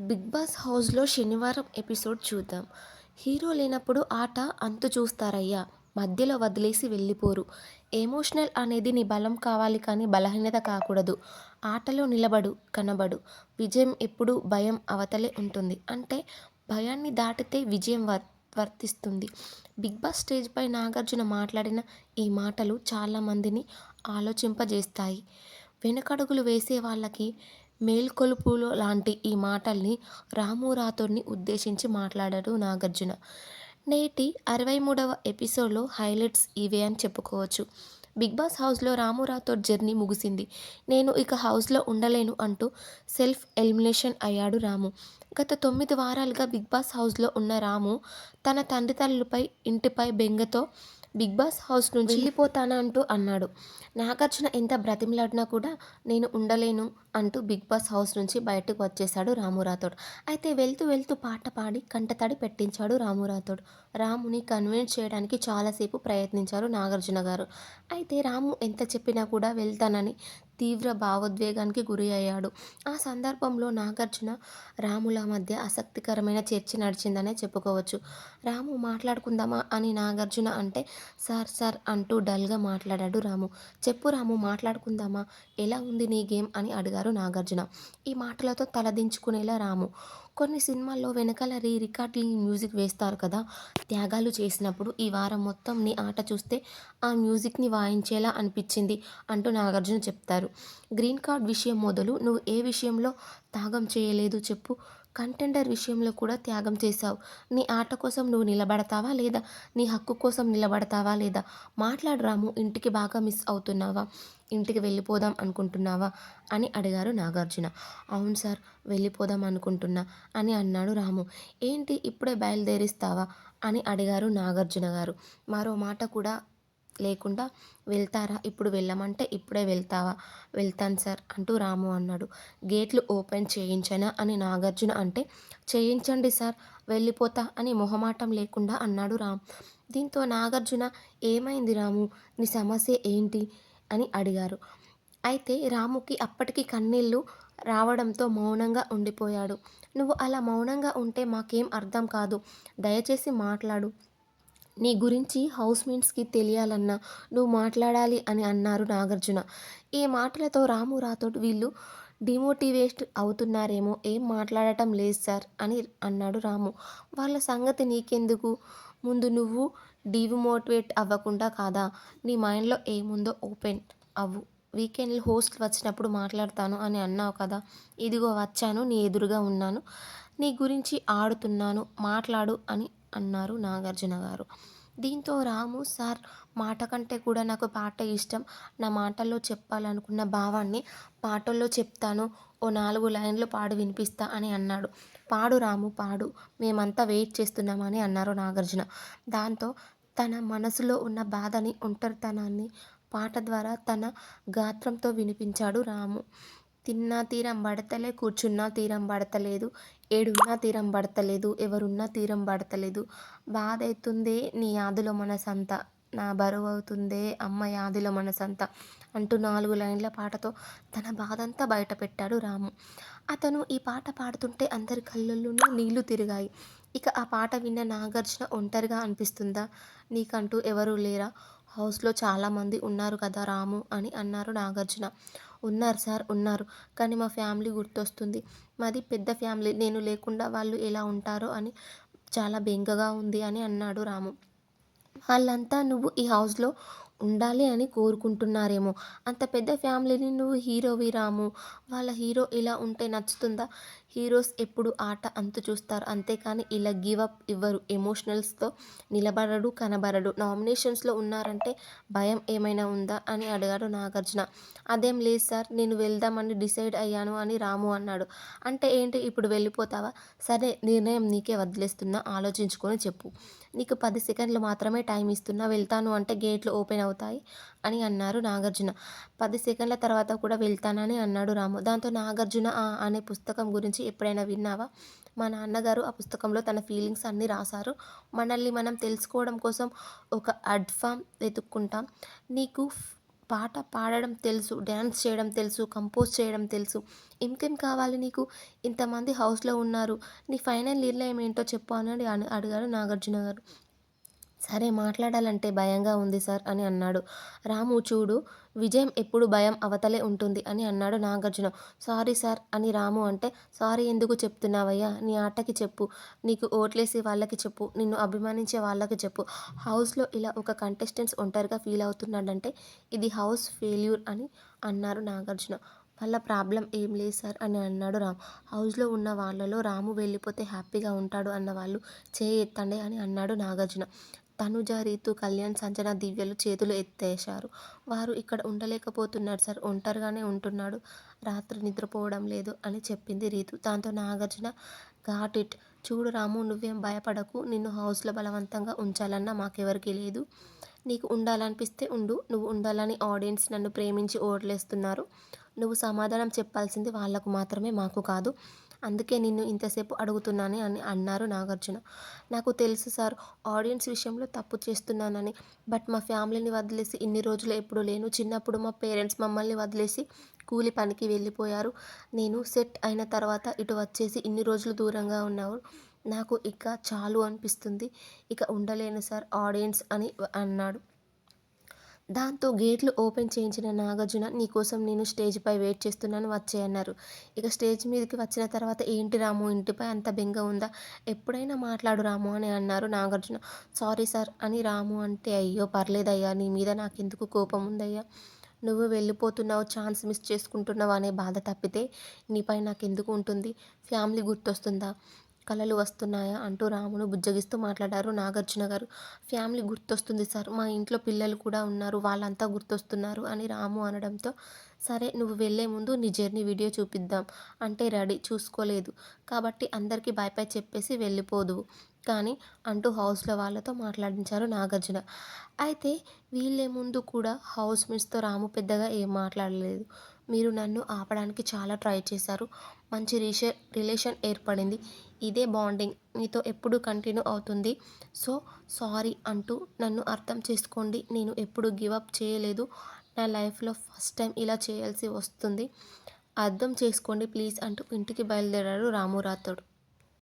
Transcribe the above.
Big boss హౌస్లో శనివారం episode చూద్దాం. హీరో లేనప్పుడు ఆట అంతు చూస్తారయ్యా. మధ్యలో వదిలేసి వెళ్ళిపోరు. ఎమోషనల్ అనేది నీ బలం కావాలి కానీ బలహీనత కాకూడదు. ఆటలో నిలబడు కనబడు. విజయం ఎప్పుడు భయం అవతలే ఉంటుంది. అంటే భయాన్ని దాటితే విజయం వర్ వర్తిస్తుంది. బిగ్ బాస్ స్టేజ్పై నాగార్జున మాట్లాడిన ఈ మాటలు చాలామందిని ఆలోచింపజేస్తాయి. వెనకడుగులు వేసే వాళ్ళకి మేల్కొలుపులు లాంటి ఈ మాటల్ని రాము రాథోడ్ని ఉద్దేశించి మాట్లాడాడు నాగార్జున. నేటి అరవై మూడవ ఎపిసోడ్లో హైలైట్స్ ఇవే అని చెప్పుకోవచ్చు. బిగ్ బాస్ హౌస్లో రాము రాథోడ్ జర్నీ ముగిసింది. నేను ఇక హౌస్లో ఉండలేను అంటూ సెల్ఫ్ ఎలిమినేషన్ అయ్యాడు రాము. గత తొమ్మిది వారాలుగా బిగ్ బాస్ హౌస్లో ఉన్న రాము తన తండ్రితల్లులపై ఇంటిపై బెంగతో బిగ్ బాస్ హౌస్ నుంచి వెళ్ళిపోతానా అంటూ అన్నాడు. నాగార్జున ఎంత బ్రతిమలాడినా కూడా నేను ఉండలేను అంటూ బిగ్ బాస్ హౌస్ నుంచి బయటకు వచ్చేశాడు రాము రాథోడ్. అయితే వెళ్తూ వెళ్తూ పాట పాడి కంటతడి పెట్టించాడు రాము రాథోడ్. రాముని కన్విన్స్ చేయడానికి చాలాసేపు ప్రయత్నించారు నాగార్జున గారు. అయితే రాము ఎంత చెప్పినా కూడా వెళ్తానని తీవ్ర భావోద్వేగానికి గురి అయ్యాడు. ఆ సందర్భంలో నాగార్జున రాముల మధ్య ఆసక్తికరమైన చర్చ నడిచిందనే చెప్పుకోవచ్చు. రాము మాట్లాడుకుందామా? అని నాగార్జున అంటే సార్ సార్ అంటూ డల్గా మాట్లాడాడు రాము. చెప్పు రాము మాట్లాడుకుందామా? ఎలా ఉంది నీ గేమ్? అని అడిగారు నాగార్జున. ఈ మాటలతో తలదించుకునేలా రాము. కొన్ని సినిమాల్లో వెనకాల రీ రికార్డింగ్ మ్యూజిక్ వేస్తారు కదా త్యాగాలు చేసినప్పుడు ఈ వారం మొత్తం నీ ఆట చూస్తే ఆ మ్యూజిక్ని వాయించేలా అనిపించింది అంటూ నాగార్జున చెప్తారు. గ్రీన్ కార్డ్ విషయం మొదలు నువ్వు ఏ విషయంలో త్యాగం చేయలేదు చెప్పు. కంటెండర్ విషయంలో కూడా త్యాగం చేశావు. నీ ఆట కోసం నువ్వు నిలబడతావా లేదా? నీ హక్కు కోసం నిలబడతావా లేదా? మాట్లాడరాము ఇంటికి బాగా మిస్ అవుతున్నావా? ఇంటికి వెళ్ళిపోదాం అనుకుంటున్నావా? అని అడిగారు నాగార్జున. అవును సార్ వెళ్ళిపోదాం అనుకుంటున్నా అని అన్నాడు రాము. ఏంటి ఇప్పుడే బయలుదేరిస్తావా? అని అడిగారు నాగార్జున గారు. మరో మాట కూడా లేకుండా వెళ్తారా? ఇప్పుడు వెళ్ళమంటే ఇప్పుడే వెళ్తావా? వెళ్తాను సార్ అంటూ రాము అన్నాడు. గేట్లు ఓపెన్ చేయించనా అని నాగార్జున అంటే చేయించండి సార్ వెళ్ళిపోతా అని మొహమాటం లేకుండా అన్నాడు రామ్. దీంతో నాగార్జున ఏమైంది రాము? నీ సమస్య ఏంటి? అని అడిగారు. అయితే రాముకి అప్పటికి కన్నీళ్ళు రావడంతో మౌనంగా ఉండిపోయాడు. నువ్వు అలా మౌనంగా ఉంటే మాకేం అర్థం కాదు. దయచేసి మాట్లాడు. నీ గురించి హౌస్ మేట్స్కి తెలియాలన్నా నువ్వు మాట్లాడాలి అని అన్నారు నాగార్జున. ఈ మాటలతో రాము రాథోడ్ వీళ్ళు డిమోటివేట్ అవుతున్నారేమో ఏం మాట్లాడటం లేదు సార్ అని అన్నాడు రాము. వాళ్ళ సంగతి నీకెందుకు? ముందు నువ్వు డిమోటివేట్ అవ్వకుండా కాదా? నీ మైండ్లో ఏముందో ఓపెన్ అవ్వు. వీకెండ్లో హోస్ట్ వచ్చినప్పుడు మాట్లాడతాను అని అన్నావు కదా ఇదిగో వచ్చాను నీ ఎదురుగా ఉన్నాను నీ గురించి ఆడుతున్నాను మాట్లాడు అని అన్నారు నాగార్జున గారు. దీంతో రాము సార్ మాట కంటే కూడా నాకు పాట ఇష్టం. నా మాటల్లో చెప్పాలనుకున్న భావాన్ని పాటల్లో చెప్తాను. ఓ నాలుగు లైన్లు పాడు వినిపిస్తా అని అన్నాడు. పాడు రాము పాడు. మేమంతా వెయిట్ చేస్తున్నామని అన్నారు నాగార్జున. దాంతో తన మనసులో ఉన్న బాధని ఒంటరితనాన్ని పాట ద్వారా తన గాత్రంతో వినిపించాడు రాము. తిన్నా తీరం పడతలే కూర్చున్నా తీరం పడతలేదు ఏడున్నా తీరం పడతలేదు ఎవరున్నా తీరం పడతలేదు. బాధ అవుతుందే నీ యాదిలో మనసంతా. నా బరువు అవుతుందే అమ్మ యాదిలో మనసంతా అంటూ నాలుగు లైన్ల పాటతో తన బాధంతా బయట పెట్టాడు రాము. అతను ఈ పాట పాడుతుంటే అందరి కళ్ళల్లోనూ నీళ్ళు తిరిగాయి. ఇక ఆ పాట విన్న నాగార్జున ఒంటరిగా అనిపిస్తుందా? నీకంటూ ఎవరు లేరా? హౌస్లో చాలామంది ఉన్నారు కదా రాము అని అన్నారు నాగార్జున. ఉన్నారు సార్ ఉన్నారు. కానీ మా ఫ్యామిలీ గుర్తొస్తుంది. మాది పెద్ద ఫ్యామిలీ. నేను లేకుండా వాళ్ళు ఎలా ఉంటారో అని చాలా బెంగగా ఉంది అని అన్నాడు రాము. వాళ్ళంతా నువ్వు ఈ హౌస్లో ఉండాలి అని కోరుకుంటున్నారేమో. అంత పెద్ద ఫ్యామిలీని నువ్వు హీరోవి రాము వాళ్ళ హీరో ఇలా ఉంటే నచ్చుతుందా? హీరోస్ ఎప్పుడు ఆట అంతు చూస్తారు. అంతేకాని ఇలా గివ్ అప్ ఇవ్వరు. ఎమోషనల్స్తో నిలబడడు కనబడడు. నామినేషన్స్లో ఉన్నారంటే భయం ఏమైనా ఉందా అని అడిగాడు నాగార్జున. అదేం లేదు సార్ నేను వెళ్దామని డిసైడ్ అయ్యాను అని రాము అన్నాడు. అంటే ఏంటి? ఇప్పుడు వెళ్ళిపోతావా? సరే నిర్ణయం నీకే వదిలేస్తున్నా. ఆలోచించుకొని చెప్పు. నీకు పది సెకండ్లు మాత్రమే టైం ఇస్తున్నా. వెళ్తాను అంటే గేట్లు ఓపెన్ అవుతాయి అని అన్నారు నాగార్జున. పది సెకండ్ల తర్వాత కూడా వెళ్తానని అన్నాడు రాము. దాంతో నాగార్జున అనే పుస్తకం గురించి ఎప్పుడైనా విన్నావా? మా నాన్నగారు ఆ పుస్తకంలో తన ఫీలింగ్స్ అన్నీ రాశారు. మనల్ని మనం తెలుసుకోవడం కోసం ఒక అడ్ఫామ్ వెతుక్కుంటాం. నీకు పాట పాడడం తెలుసు డ్యాన్స్ చేయడం తెలుసు కంపోజ్ చేయడం తెలుసు. ఇంకేం కావాలి నీకు? ఇంతమంది హౌస్లో ఉన్నారు. నీ ఫైనల్ నిర్ణయం ఏంటో చెప్పు అని అడిగారు నాగార్జున గారు. సరే మాట్లాడాలంటే భయంగా ఉంది సార్ అని అన్నాడు. రాము చూడు విజయం ఎప్పుడు భయం అవతలే ఉంటుంది అని అన్నాడు నాగార్జున. సారీ సార్ అని రాము అంటే సారీ ఎందుకు చెప్తున్నావయ్యా? నీ ఆటకి చెప్పు. నీకు ఓట్లేసి వాళ్ళకి చెప్పు. నిన్ను అభిమానించే వాళ్ళకి చెప్పు. హౌస్లో ఇలా ఒక కంటెస్టెంట్స్ ఒంటరిగా ఫీల్ అవుతున్నాడంటే ఇది హౌస్ ఫెయిల్యూర్ అని అన్నారు నాగార్జున. వాళ్ళ ప్రాబ్లం ఏం లేదు సార్ అని అన్నాడు రామ్. హౌస్లో ఉన్న వాళ్ళలో రాము వెళ్ళిపోతే హ్యాపీగా ఉంటాడు అన్న వాళ్ళు చేయి ఎత్తండి అని అన్నాడు నాగార్జున. తనుజ రీతు కళ్యాణ్ సంజన దివ్యలు చేతులు ఎత్తేశారు. వారు ఇక్కడ ఉండలేకపోతున్నారు సార్. ఒంటరిగానే ఉంటున్నాడు. రాత్రి నిద్రపోవడం లేదు అని చెప్పింది రీతు. దాంతో నాగార్జున ఘాట్ ఇట్ చూడు రాము నువ్వేం భయపడకు. నిన్ను హౌస్లో బలవంతంగా ఉంచాలన్నా మాకెవరికి లేదు. నీకు ఉండాలనిపిస్తే ఉండు. నువ్వు ఉండాలని ఆడియన్స్ నన్ను ప్రేమించి ఓట్లేస్తున్నారు నువ్వు సమాధానం చెప్పాల్సింది వాళ్ళకు మాత్రమే మాకు కాదు. అందుకే నిన్ను ఇంతసేపు అడుగుతున్నాను అని అన్నారు నాగార్జున. నాకు తెలుసు సార్ ఆడియన్స్ విషయంలో తప్పు చేస్తున్నానని బట్ మా ఫ్యామిలీని వదిలేసి ఇన్ని రోజులు ఎప్పుడు లేను. చిన్నప్పుడు మా పేరెంట్స్ మమ్మల్ని వదిలేసి కూలి పనికి వెళ్ళిపోయారు. నేను సెట్ అయిన తర్వాత ఇటు వచ్చేసి ఇన్ని రోజులు దూరంగా ఉన్నావు. నాకు ఇక చాలు అనిపిస్తుంది. ఇక ఉండలేను సార్ ఆడియన్స్ అని అన్నాడు. దాంతో గేట్లు ఓపెన్ చేయించిన నాగార్జున నీకోసం నేను స్టేజ్పై వెయిట్ చేస్తున్నాను వచ్చేయన్నారు ఇక స్టేజ్ మీదకి వచ్చిన తర్వాత ఏంటి రాము ఇంటిపై అంత బెంగ ఉందా? ఎప్పుడైనా మాట్లాడు రాము అని అన్నారు నాగార్జున. సారీ సార్ అని రాము అంటే అయ్యో పర్లేదయ్యా నీ మీద నాకెందుకు కోపం ఉందయ్యా? నువ్వు వెళ్ళిపోతున్నావు ఛాన్స్ మిస్ చేసుకుంటున్నావు అనే బాధ తప్పితే నీపై నాకెందుకు ఉంటుంది? ఫ్యామిలీ గుర్తొస్తుందా? కళలు వస్తున్నాయా అంటూ రామును బుజ్జగిస్తూ మాట్లాడారు నాగార్జున గారు. ఫ్యామిలీ గుర్తొస్తుంది సార్. మా ఇంట్లో పిల్లలు కూడా ఉన్నారు. వాళ్ళంతా గుర్తొస్తున్నారు అని రాము అనడంతో సరే నువ్వు వెళ్ళే ముందు నీ జర్నీ వీడియో చూపిద్దాం అంటే రెడీ చూసుకోలేదు. కాబట్టి అందరికీ బాయ్ బాయ్ చెప్పేసి వెళ్ళిపోదువు కానీ అంటూ హౌస్లో వాళ్ళతో మాట్లాడించారు నాగార్జున. అయితే వీళ్ళే ముందు కూడా హౌస్ మిస్తో రాము పెద్దగా ఏం మాట్లాడలేదు. మీరు నన్ను ఆపడానికి చాలా ట్రై చేశారు. మంచి రిషే రిలేషన్ ఏర్పడింది. ఇదే బాండింగ్ మీతో ఎప్పుడు కంటిన్యూ అవుతుంది. సో సారీ అంటూ నన్ను అర్థం చేసుకోండి. నేను ఎప్పుడు గివప్ చేయలేదు. నా లైఫ్లో ఫస్ట్ టైం ఇలా చేయాల్సి వస్తుంది. అర్థం చేసుకోండి ప్లీజ్ అంటూ ఇంటికి బయలుదేరాడు రాము